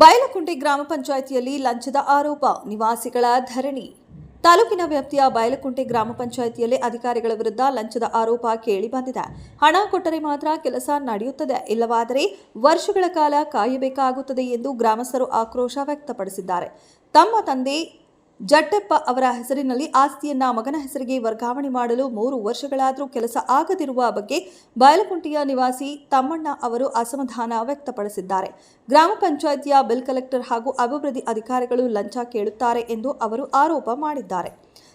ಬಯಲಕುಂಟೆ ಗ್ರಾಮ ಪಂಚಾಯಿತಿಯಲ್ಲಿ ಲಂಚದ ಆರೋಪ, ನಿವಾಸಿಗಳ ಧರಣಿ. ತಾಲೂಕಿನ ವ್ಯಾಪ್ತಿಯ ಬಯಲಕುಂಟೆ ಗ್ರಾಮ ಪಂಚಾಯಿತಿಯಲ್ಲಿ ಅಧಿಕಾರಿಗಳ ವಿರುದ್ಧ ಲಂಚದ ಆರೋಪ ಕೇಳಿ ಬಂದಿದೆ. ಹಣ ಕೊಟ್ಟರೆ ಮಾತ್ರ ಕೆಲಸ ನಡೆಯುತ್ತದೆ. ಇಲ್ಲವಾದರೆ ವರ್ಷಗಳ ಕಾಲ ಕಾಯಬೇಕಾಗುತ್ತದೆ ಎಂದು ಗ್ರಾಮಸ್ಥರು ಆಕ್ರೋಶ ವ್ಯಕ್ತಪಡಿಸಿದ್ದಾರೆ. ತಮ್ಮ ತಂದೆ ಜಟ್ಟಪ್ಪ ಅವರ ಹೆಸರಿನಲ್ಲಿ ಆಸ್ತಿಯನ್ನ ಮಗನ ಹೆಸರಿಗೆ ವರ್ಗಾವಣೆ ಮಾಡಲು ಮೂರು ವರ್ಷಗಳಾದರೂ ಕೆಲಸ ಆಗದಿರುವ ಬಗ್ಗೆ ಬಯಲಕುಂಟೆಯ ನಿವಾಸಿ ತಮ್ಮಣ್ಣ ಅವರು ಅಸಮಾಧಾನ ವ್ಯಕ್ತಪಡಿಸಿದ್ದಾರೆ. ಗ್ರಾಮ ಪಂಚಾಯಿತಿಯ ಬಿಲ್ ಕಲೆಕ್ಟರ್ ಹಾಗೂ ಅಭಿವೃದ್ಧಿ ಅಧಿಕಾರಿಗಳು ಲಂಚ ಕೇಳುತ್ತಾರೆ ಎಂದು ಅವರು ಆರೋಪ ಮಾಡಿದ್ದಾರೆ.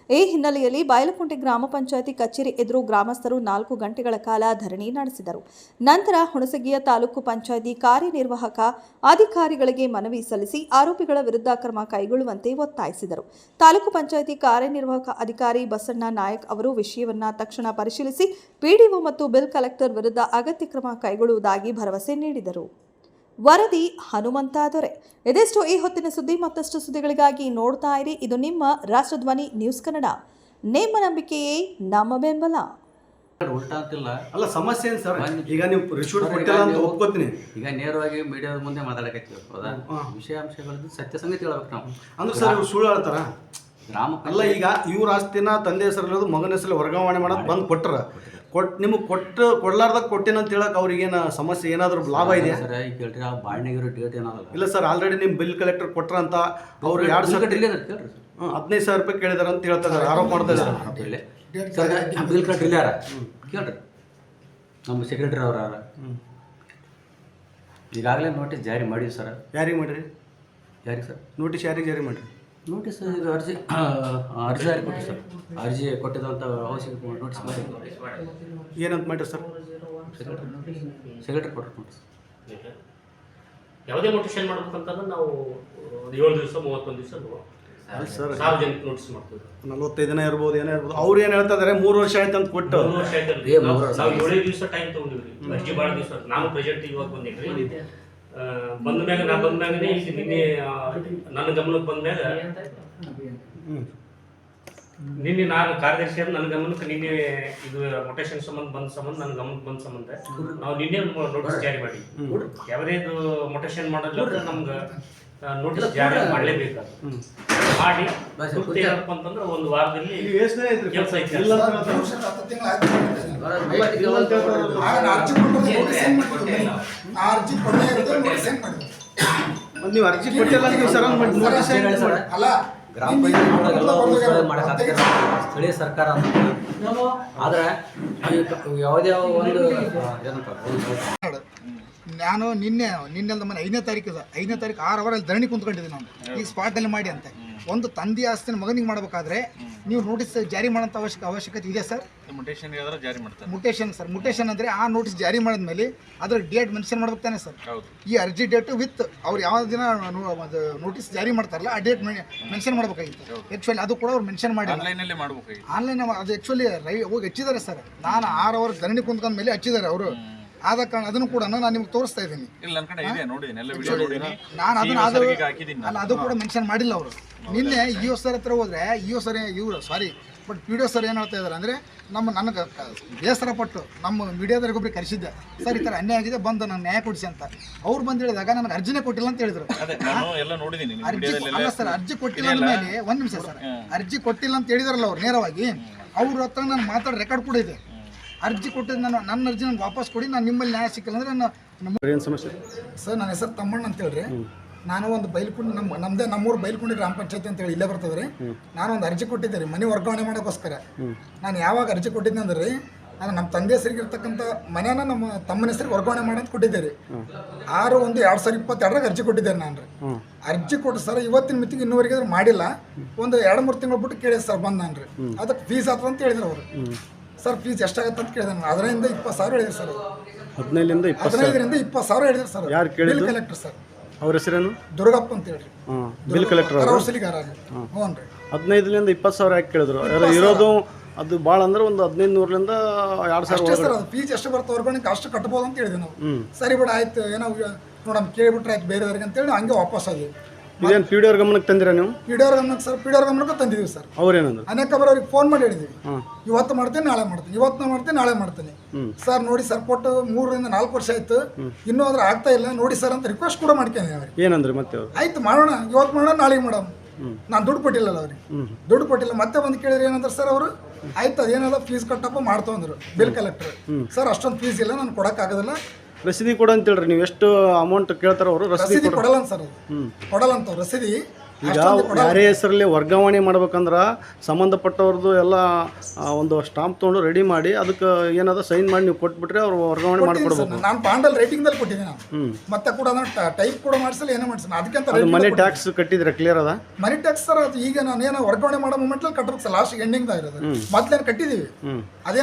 ಈ ಹಿನ್ನೆಲೆಯಲ್ಲಿ ಬಾಯಲಕುಂಟೆ ಗ್ರಾಮ ಪಂಚಾಯಿತಿ ಕಚೇರಿ ಎದುರು ಗ್ರಾಮಸ್ಥರು ನಾಲ್ಕು ಗಂಟೆಗಳ ಕಾಲ ಧರಣಿ ನಡೆಸಿದರು. ನಂತರ ಹುಣಸಗಿಯ ತಾಲೂಕು ಪಂಚಾಯಿತಿ ಕಾರ್ಯನಿರ್ವಾಹಕ ಅಧಿಕಾರಿಗಳಿಗೆ ಮನವಿ ಸಲ್ಲಿಸಿ ಆರೋಪಿಗಳ ವಿರುದ್ಧ ಕ್ರಮ ಕೈಗೊಳ್ಳುವಂತೆ ಒತ್ತಾಯಿಸಿದರು. ತಾಲೂಕು ಪಂಚಾಯಿತಿ ಕಾರ್ಯನಿರ್ವಾಹಕ ಅಧಿಕಾರಿ ಬಸಣ್ಣ ನಾಯಕ್ ಅವರು ವಿಷಯವನ್ನ ತಕ್ಷಣ ಪರಿಶೀಲಿಸಿ, ಪಿಡಿಒ ಮತ್ತು ಬಿಲ್ ಕಲೆಕ್ಟರ್ ವಿರುದ್ಧ ಅಗತ್ಯ ಕ್ರಮ ಕೈಗೊಳ್ಳುವುದಾಗಿ ಭರವಸೆ ನೀಡಿದರು. ವರದಿ ಹನುಮಂತ ದೊರೆ. ಇದಿಷ್ಟು ಈ ಹೊತ್ತಿನ ಸುದ್ದಿ ಮತ್ತಷ್ಟು ಸುದ್ದಿಗಳಿಗಾಗಿ ನೋಡ್ತಾ ಇರಿ. ಇದು ನಿಮ್ಮ ರಾಷ್ಟ್ರಧ್ವನಿ ನ್ಯೂಸ್ ಕನ್ನಡ. ನಿಮ್ಮ ನಂಬಿಕೆಯೇ ನಮ್ಮ ಬೆಂಬಲ ಅಲ್ಲ ಸಮಸ್ಯೆ ಏನು ಸರ್? ಈಗ ನೀವು ಈಗ ಕೊಟ್ಟಿಲ್ಲ ಅಂತ ಒಪ್ಕೋತೀನಿ. ಈಗ ನೇರವಾಗಿ ಮೀಡಿಯಾದ ಮುಂದೆ ಮಾತಾಡಕತ್ತೀವಿ ಹೌದಾ. ವಿಷಯಾಂಶಗಳದ್ದು ಸತ್ಯ ಸಂಗತಿ ಹೇಳ್ಬೇಕು ನಾವು. ಅಂದ್ರೆ ಸರ್ ಇವ್ರು ಸುಳ್ಳು ಹೇಳ್ತಾರ? ಗ್ರಾಮ ಅಲ್ಲ ಈಗ ಇವ್ರ ಆಸ್ತಿನ ತಂದೆ ಹೆಸರಲ್ಲಿರೋದು ಮಗನ ಹೆಸರಲ್ಲಿ ವರ್ಗಾವಣೆ ಮಾಡೋದು ಬಂದು ಕೊಟ್ರ. ಕೊಟ್ಟು ನಿಮಗೆ ಕೊಟ್ಟು ಕೊಡ್ಲಾರ್ದಾಗ ಕೊಟ್ಟಿನ ಅಂತ ಹೇಳಕ್ ಅವ್ರಿಗೇನು ಸಮಸ್ಯೆ ಏನಾದರೂ ಲಾಭ ಇದೆಯಾ? ಸರ್ ಈಗ ಕೇಳ್ರಿ ಆ ಬಾಳ್ನಾಗಿರೋ ಡೇಟ್ ಇಲ್ಲ ಸರ್ ಆಲ್ರೆಡಿ ನಿಮ್ಮ ಬಿಲ್ ಕಲೆಕ್ಟರ್ ಕೊಟ್ರ ಅಂತ ಅವ್ರು ಎರಡು ಸಾವಿರ ಡಿಲೇ ಕೇಳ್ರಿ ಹದಿನೈದು ಸಾವಿರ ರೂಪಾಯಿ ಕೇಳಿದಾರೆ ಅಂತ ಹೇಳ್ತಾ ಇದಾರೆ ಆರೋಪ ಮಾಡ್ತಾ ಇದ್ದಾರೆ ಸರ್ ಬಿಲ್ ಕಲೆಕ್ಟರ್ ಇಲ್ಲ ಯಾರ ಕೇಳ್ರಿ. ನಮ್ಮ ಸೆಕ್ರೆಟರಿ ಅವ್ರ ಯಾರ? ಈಗಾಗಲೇ ನೋಟಿಸ್ ಜಾರಿ ಮಾಡಿ ಸರ್. ಯಾರಿಗೆ ಮಾಡಿರಿ? ಯಾರಿಗೆ ಸರ್? ನೋಟಿಸ್ ಯಾರಿಗೆ ಜಾರಿ ಮಾಡ್ರಿ? ನೋಟಿಸ್ ಇದು ಅರ್ಜಿ ಅರ್ಜಿ ಯಾರು ಕೊಟ್ಟು ಸರ್? ಅರ್ಜಿ ಕೊಟ್ಟಿದ್ದಂಥ ಅವಶ್ಯಕ ನೋಟಿಸ್ ಮಾಡಿ. ಏನಂತ ಮಾಡಿರಿ ಸರ್? ಸೆಕ್ರೆಟರಿ ಕೊಟ್ಟರು ನೋಟಿಸ್ ಯಾವುದೇ ನೋಟಿಷನ್ ಮಾಡ್ಬೇಕಂತಂದ್ರೆ ನಾವು ಏಳು ದಿವಸ ಮೂವತ್ತೊಂದು ದಿವಸ ಸರ್ ಸಾರ್ವಜನಿಕ ನೋಟಿಸ್ ಮಾಡ್ತೀವಿ. ನಲ್ವತ್ತೈದು ದಿನ ಇರ್ಬೋದು ಏನೋ ಇರ್ಬೋದು ಅವ್ರು ಏನು ಹೇಳ್ತಾ ಇದಾರೆ? ಮೂರು ವರ್ಷ ಆಯ್ತು ಅಂತ ಕೊಟ್ಟು. ಮೂರು ವರ್ಷ ಆಯ್ತು ನಾವು ಏಳೇ ದಿವಸ ಟೈಮ್ ತೊಗೊಂಡಿವ್ರಿ. ಅರ್ಜಿ ಭಾಳ ದಿವಸ ನಾನು ಪ್ರೆಸೆಂಟ್ ಇವಾಗ ಬಂದೇನ್ರಿ ಆ, ಬಂದ ಮ್ಯಾಗ ನಾ ಬಂದ ಮ್ಯಾಗನೇ ಈಗ ನಿನ್ನೆ ನನ್ನ ಗಮನಕ್ಕೆ ಬಂದ ಮ್ಯಾಗ. ನಿನ್ನೆ ನಾನು ಕಾರ್ಯದರ್ಶಿ ಅಂದ್ರೆ ನನ್ನ ಗಮನಕ್ಕೆ ನಿನ್ನೆ ಇದು ಮೊಟೇಶನ್ ಸಂಬಂಧ ಬಂದ ಸಂಬಂಧ ನನ್ನ ಗಮನಕ್ಕೆ ಬಂದ ಸಂಬಂಧ ನಾವು ನಿನ್ನೆ ನೋಟಿಸ್ ಜಾರಿ ಮಾಡಿ. ಯಾವುದೇ ಮೊಟೇಶನ್ ಮಾಡಲ್ಲ ನಮ್ಗೆ ನೋಟಿಸ್ ಜಾರಿ ಮಾಡಲೇಬೇಕು ಮಾಡಿ ಏನಪ್ಪ ಅಂತಂದ್ರೆ ಒಂದು ವಾರದಲ್ಲಿ ಕೆಲ್ಸ ನೀವು ಅರ್ಜಿ ಕೊಟ್ಟಿಲ್ಲ ಅಂತ ಸರ್ ನೋಟಿಸ್ ಹೇಳಿ ಸರ್. ಅಲ್ಲ ಗ್ರಾಮ ಪಂಚಾಯತ್ ಎಲ್ಲ ಮಾಡಕ್ಕಾಗ್ತಿರ ಸ್ಥಳೀಯ ಸರ್ಕಾರ ಅಂತ. ಆದ್ರೆ ಈ ಯಾವುದೇ ಒಂದು ಏನಂತ ನಾನು ನಿನ್ನೆ ನಿನ್ನೆ ಮನೆ ಐದನೇ ತಾರೀಕು ಐದನೇ ತಾರೀಕು ಆರು ಅವರಲ್ಲಿ ಧರಣಿ ಕುಂತ್ಕೊಂಡಿದ್ದೀನಿ ನಾನು. ಈಗ ಸ್ಪಾಟಲ್ಲಿ ಮಾಡಿ ಅಂತ. ಒಂದು ತಂದೆ ಆಸ್ತಿನ ಮಗನಿಗೆ ಮಾಡಬೇಕಾದ್ರೆ ನೀವು ನೋಟಿಸ್ ಜಾರಿ ಮಾಡೋಂಥ ಅವಶ್ಯಕ ಅವಶ್ಯಕತೆ ಇದೆ ಸರ್? ಮುಟೇಷನ್ ಜಾರಿ ಮಾಡ್ತಾರೆ. ಮುಟೇಷನ್ ಸರ್ ಮುಟೇಶನ್ ಅಂದರೆ ಆ ನೋಟಿಸ್ ಜಾರಿ ಮಾಡಿದ್ಮೇಲೆ ಅದ್ರ ಡೇಟ್ ಮೆನ್ಷನ್ ಮಾಡ್ಬೇಕು ತಾನೆ ಸರ್. ಈ ಅರ್ಜಿ ಡೇಟ್ ವಿತ್ ಅವ್ರು ಯಾವ ದಿನ ನೋಟಿಸ್ ಜಾರಿ ಮಾಡ್ತಾರಲ್ಲ ಆ ಡೇಟ್ ಮೆನ್ಷನ್ ಮಾಡಬೇಕಾಗಿತ್ತು. ಆ್ಯಕ್ಚುಲಿ ಅದು ಕೂಡ ಅವ್ರು ಮೆನ್ಷನ್ ಮಾಡಿ ಆನ್ಲೈನಲ್ಲಿ ಮಾಡಬೇಕು ಆನ್ಲೈನ್ ಅದು ಆ್ಯಕ್ಚುಲಿ ರೈ ಹೋಗಿ ಹಚ್ಚಿದ್ದಾರೆ ಸರ್. ನಾನು ಆರು ಅವರ್ ಧರಣಿ ಕುಂತ್ಕೊಂಡ ಮೇಲೆ ಹಚ್ಚಿದ್ದಾರೆ ಅವರು. ಆದ ಕಾರಣ ಅದನ್ನು ಕೂಡ ನಾನು ನಿಮ್ಗೆ ತೋರಿಸ್ತಾ ಇದ್ದೀನಿ. ಇಲ್ಲ ನನ್ನ ಕಡೆ ಇದೆ ನೋಡಿದ್ದೀನಿ ಎಲ್ಲ ವಿಡಿಯೋ ನೋಡಿದ್ದೀನಿ ನಾನು ಅದನ್ನ ಅದು ಅಲ್ಲ ಅದು ಕೂಡ ಮೆನ್ಷನ್ ಮಾಡಿಲ್ಲ ಅವರು. ನಿನ್ನೆ ಇ ಸರ್ ಹತ್ರ ಹೋದ್ರೆ ಇ ಸರ್ ಇವರು sorry but P D O sir ಏನು ಹೇಳ್ತಾ ಇದ್ದಾರೆ ಅಂದರೆ ನಮ್ಮ ನನಗೆ ಬೇಸರ ಪಟ್ಟು ನಮ್ಮ ಮೀಡಿಯಾದವ್ರಿಗೊಬ್ರಿಗೆ ಕರೆಸಿದ್ದೆ. ಸರ್ ಈ ಥರ ಅನ್ಯಾಯ ಆಗಿದೆ ಬಂದು ನಾನು ನ್ಯಾಯ ಕೊಡಿಸಿ ಅಂತ. ಅವ್ರು ಬಂದು ಹೇಳಿದಾಗ ನನಗೆ ಅರ್ಜಿನೇ ಕೊಟ್ಟಿಲ್ಲ ಅಂತ ಹೇಳಿದ್ರು. ಅರ್ಜಿ ಅಲ್ಲ ಸರ್ ಅರ್ಜಿ ಕೊಟ್ಟಿಲ್ಲ ಅಂದಮೇಲೆ ಒಂದು ನಿಮಿಷ ಸರ್ ಅರ್ಜಿ ಕೊಟ್ಟಿಲ್ಲ ಅಂತ ಹೇಳಿದಾರಲ್ಲ ಅವ್ರು ನೇರವಾಗಿ ಅವ್ರ ಹತ್ರ ನಾನು ಮಾತಾಡೋ ರೆಕಾರ್ಡ್ ಕೂಡ ಇದೆ. ಅರ್ಜಿ ಕೊಟ್ಟಿದ್ದು ನಾನು ನನ್ನ ಅರ್ಜಿ ನನಗೆ ವಾಪಸ್ ಕೊಡಿ ನಾನು ನಿಮ್ಮಲ್ಲಿ ನ್ಯಾಯ ಸಿಕ್ಕಿಲ್ಲ ಅಂದರೆ ನಾನು ನಮ್ಮ ಏನು ಸಮಸ್ಯೆ? ಸರ್ ನನ್ನ ಹೆಸರು ತಮ್ಮಣ್ಣ ಅಂತ ಹೇಳ್ರಿ. ನಾನು ಒಂದು ಬೈಲ್ಕುಂಡಿ ನಮ್ಮ ನಮ್ಮದೇ ನಮ್ಮೂರು ಬೈಲ್ಕುಂಡಿ ಗ್ರಾಮ ಪಂಚಾಯತಿ ಅಂತ ಹೇಳಿ ಇಲ್ಲೇ ಬರ್ತದೆ ರೀ. ನಾನು ಒಂದು ಅರ್ಜಿ ಕೊಟ್ಟಿದ್ದೆ ರೀ ಮನೆ ವರ್ಗಾವಣೆ ಮಾಡೋಕ್ಕೋಸ್ಕರ. ನಾನು ಯಾವಾಗ ಅರ್ಜಿ ಕೊಟ್ಟಿದ್ದೆ ಅಂದ್ರೆ ರೀ ನಾನು ನಮ್ಮ ತಂದೆ ಹೆಸರಿಗೆ ಇರ್ತಕ್ಕಂಥ ಮನೆಯನ್ನ ನಮ್ಮ ತಮ್ಮನ ಹೆಸರಿಗೆ ವರ್ಗಾವಣೆ ಮಾಡಂತ ಕೊಟ್ಟಿದ್ದೆ ರೀ. ಆರು ಒಂದು ಎರಡು ಸಾವಿರ ಇಪ್ಪತ್ತೆರಡರಾಗ ಅರ್ಜಿ ಕೊಟ್ಟಿದ್ದೆ ನಾನು ರೀ. ಅರ್ಜಿ ಕೊಟ್ಟು ಸರ್ ಇವತ್ತಿನ ಮಿತಿಗೆ ಇನ್ನೂವರೆಗೆ ಮಾಡಿಲ್ಲ. ಒಂದು ಎರಡು ಮೂರು ತಿಂಗಳು ಬಿಟ್ಟು ಕೇಳಿದೆ ಸರ್ ಬಂದು ನಾನು ರೀ. ಅದಕ್ಕೆ ಫೀಸ್ ಆತದ ಅಂತ ಹೇಳಿದ್ರು ಅವರು. ಸರ್ ಪ್ಲೀಸ್ ಎಷ್ಟಾಗತ್ತೆ ಅಂತ ಕೇಳಿದೆ ನಾನು. ಅದರಿಂದ ಇಪ್ಪತ್ತು ಸಾವಿರ ಹೇಳಿದ್ರು ಸರ್. ಹದಿನೈದರಿಂದ ಇಪ್ಪತ್ತು ಹದಿನೈದರಿಂದ ಇಪ್ಪತ್ತು ಸಾವಿರ ಹೇಳಿದ್ರು ಸರ್. ಯಾರು ಕೇಳಿದ್ರು? Bill collector sir. ಅವ್ರ ಹೆಸರೇನು? ದುರ್ಗಪ್ಪ ಅಂತ ಹೇಳ್ರಿ ಹಾಂ ಬಿಲ್ ಕಲೆಕ್ಟರ್ ಅವರು? ರೌಸಲಿಗಾರ ಹ್ಞೂ ರೀ. ಹದಿನೈದರಿಂದ ಇಪ್ಪತ್ತು ಸಾವಿರ ಯಾಕೆ ಕೇಳಿದ್ರು? ಯಾರು ಇರೋದು ಅದು ಭಾಳ ಅಂದ್ರೆ ಒಂದು ಹದಿನೈದು ನೂರರಿಂದ ಎರಡು ಸಾವಿರ ಅಷ್ಟೇ ಸರ್ ಅದು ಫೀಸ್ ಎಷ್ಟು ಬರ್ತದೆ ಬಣ್ಣಕ್ಕೆ ಅಷ್ಟು ಕಟ್ಬೋದು ಅಂತ ಹೇಳಿದ್ವಿ ನಾವು. ಸರಿ ಬಿಡ ಆಯ್ತು. ಏನೋ ನೋಡಮ್ ಕೇಳಿಬಿಟ್ರೆ ಆಯ್ತು ಬೇರೆಯವ್ರಿಗೆ ಅಂತೇಳಿ ಹಂಗೆ ವಾಪಸ್ ಆಗಿ ಇದೇನು ಪಿ ಡಿ ಅವ್ರ ಗಮನಕ್ಕೆ ತಂದಿರ ನೀವು? ಪಿ ಡಿ ಅವ್ರ ಗಮನಕ್ಕೆ ಸರ್ ಪಿ ಡಿ ಅವ್ರ ಗಮನಕ್ಕೆ ತಂದಿದ್ದೀವಿ ಸರ್. ಅವ್ರೇನಂದ್ರು ಅನೇಕ ಬಾರಿ ಅವ್ರಿಗೆ ಫೋನ್ ಮಾಡಿ ಹೇಳಿದ್ದೀವಿ ಇವತ್ತು ಮಾಡ್ತೀನಿ ನಾಳೆ ಮಾಡ್ತೀನಿ. ಇವತ್ತು ನಾ ಮಾಡ್ತೀನಿ ನಾಳೆ ಮಾಡ್ತೀನಿ. ಸರ್ ನೋಡಿ ಸರ್ ಕೊಟ್ಟು ಮೂರರಿಂದ ನಾಲ್ಕು ವರ್ಷ ಆಯ್ತು. ಇನ್ನೂ ಅದ್ರ ಆಗ್ತಾ ಇಲ್ಲ ನೋಡಿ ಸರ್ ಅಂತ ರಿಕ್ವೆಸ್ಟ್ ಕೂಡ ಮಾಡ್ಕೊಂಡಿ ಅವ್ರಿಗೆ. ಏನಂದ್ರೆ ಮತ್ತೆ ಅವ್ರು? ಆಯ್ತು ಮಾಡೋಣ. ಇವತ್ತು ಮಾಡೋಣ ನಾಳೆ ಮಾಡೋಣ. ನಾನು ದುಡ್ಡು ಕೊಟ್ಟಿಲ್ಲಲ್ಲ ಅವ್ರಿಗೆ. ದುಡ್ಡು ಕೊಟ್ಟಿಲ್ಲ. ಮತ್ತೆ ಬಂದು ಕೇಳಿದ್ರೆ ಏನಂದ್ರೆ ಸರ್ ಅವರು ಆಯ್ತು ಅದೇನಲ್ಲ ಫೀಸ್ ಕಟ್ಟಪ್ಪ ಮಾಡ್ತೋ ಅಂದ್ರು. ಬಿಲ್ ಕಲೆಕ್ಟರ್ ಸರ್ ಅಷ್ಟೊಂದು ಫೀಸ್ ಇಲ್ಲ ನಾನು ಕೊಡೋಕ್ಕಾಗೋದಿಲ್ಲ. ರಸೀದಿ ಕೊಡು ಅಂತ ಹೇಳ್ರಿ ನೀವು ಎಷ್ಟು ಅಮೌಂಟ್ ಕೇಳ್ತಾರ ಅವರು ರಸೀದಿ ರಸೀದಿ ಕೊಡು. ಕೊಡಲ್ಲ ಸರ್ ಅದು. ಕೊಡಲ್ಲ ಅಂತ ರಸೀದಿ. ಈಗ ಅಷ್ಟೊಂದು ಕೊಡಲ್ಲ. ಯಾರೇ ಹೆಸರಲ್ಲಿ ವರ್ಗಾವಣೆ ಮಾಡ್ಬೇಕಂದ್ರೆ ಸಂಬಂಧಪಟ್ಟವ್ರದ್ದು ಎಲ್ಲ ಆ, ಒಂದು ಸ್ಟಾಂಪ್ ತೊಗೊಂಡು ರೆಡಿ ಮಾಡಿ ಅದಕ್ಕೆ ಏನಾದ್ರು ಸೈನ್ ಮಾಡಿ ನೀವು ಕೊಟ್ಬಿಟ್ರೆ ಅವ್ರು ವರ್ಗಾವಣೆ ಮಾಡಿಕೊಡ್ಬೇಕು. ನಾನು. ಬಾಂಡಲ್ ರೇಟಿಂಗ್ದಲ್ಲಿ ಕೊಟ್ಟಿದ್ದೀನಿ ನಾನು. ಮತ್ತೆ ಕೂಡ ಅದನ್ನ ಟೈಪ್ ಕೂಡ ಮಾಡಿಸಲ್ಲ ಏನೋ ಮಾಡಿಸಲ್ಲ. ಅದಕ್ಕೆ ಮನಿ ಅದು ಮನೆ ಟ್ಯಾಕ್ಸ್ ಕಟ್ಟಿದ್ರೆ ಕ್ಲಿಯರ್ ಅದ? ಮನಿ ಟ್ಯಾಕ್ಸ್ ಸರ್ ಅದು ಈಗ ನಾನು ಏನೋ ವರ್ಗಾವಣೆ ಮಾಡೋ ಮೊಮೆಂಟ್ ಕಟ್ಟಬೇಕು ಸರ್ ಲಾಸ್ಟ್ ಎಂಡಿಂಗ್ ಇರೋದು. ಮೊದ್ಲೇನು ಕಟ್ಟಿದ್ದೀವಿ ಅದೇ